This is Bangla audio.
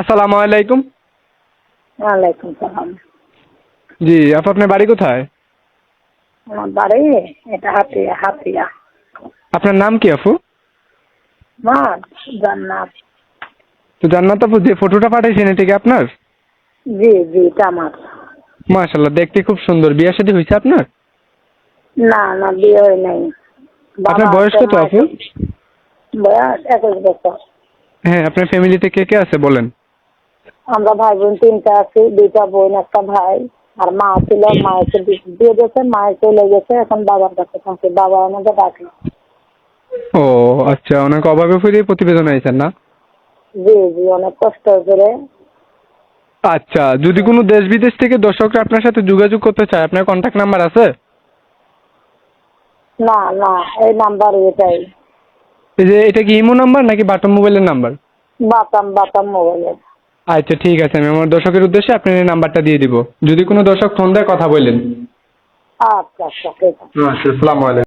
আসসালামু আলাইকুম। ওয়ালাইকুম সালাম। জি আপু আপনার বাড়ি কোথায়? আমার বাড়ি এটা হাতিয়া হাতিয়া। আপনার নাম কি আপু? মা জান্নাত। তো জান্নাত আপু যে ফটোটা পাঠাইছেন এটা কি আপনার? জি জি এটা আমার। মাশাল্লাহ দেখতে খুব সুন্দর। বিয়ে শাদী হয়েছে আপনার? না না বিয়ে হয় নাই। আপনার বয়স কত আপু? বয়স একুশ বছর। হ্যাঁ আপনার ফ্যামিলিতে কে কে আছে বলেন। আমরা ভাই বোন তিনটা আছি দুইটা বোন একটা ভাই। আর মা ছিল মায়ের দিয়ে গেছে মায়ের চলে গেছে এখন বাবার কাছে থাকে। বাবা আমাকে ডাকে। ও আচ্ছা অনেক অভাবে ফিরে প্রতিবেদন আইছেন না? জি জি অনেক কষ্ট করে। আচ্ছা যদি কোনো দেশ বিদেশ থেকে দর্শকরা আপনার সাথে যোগাযোগ করতে চায় আপনার কন্ট্যাক্ট নাম্বার আছে? না না এই নাম্বার এটাই। এই যে এটা কি ইমো নাম্বার নাকি বাটন মোবাইলের নাম্বার? বাতাম বাতাম মোবাইলের। আচ্ছা ঠিক আছে আমি আমার দর্শকের উদ্দেশ্যে আপনার এই নাম্বারটা দিয়ে দিব। যদি কোনো দর্শক ফোন দেয় কথা বলেন আচ্ছা আচ্ছা ঠিক আছে। আচ্ছা আসসালামু আলাইকুম।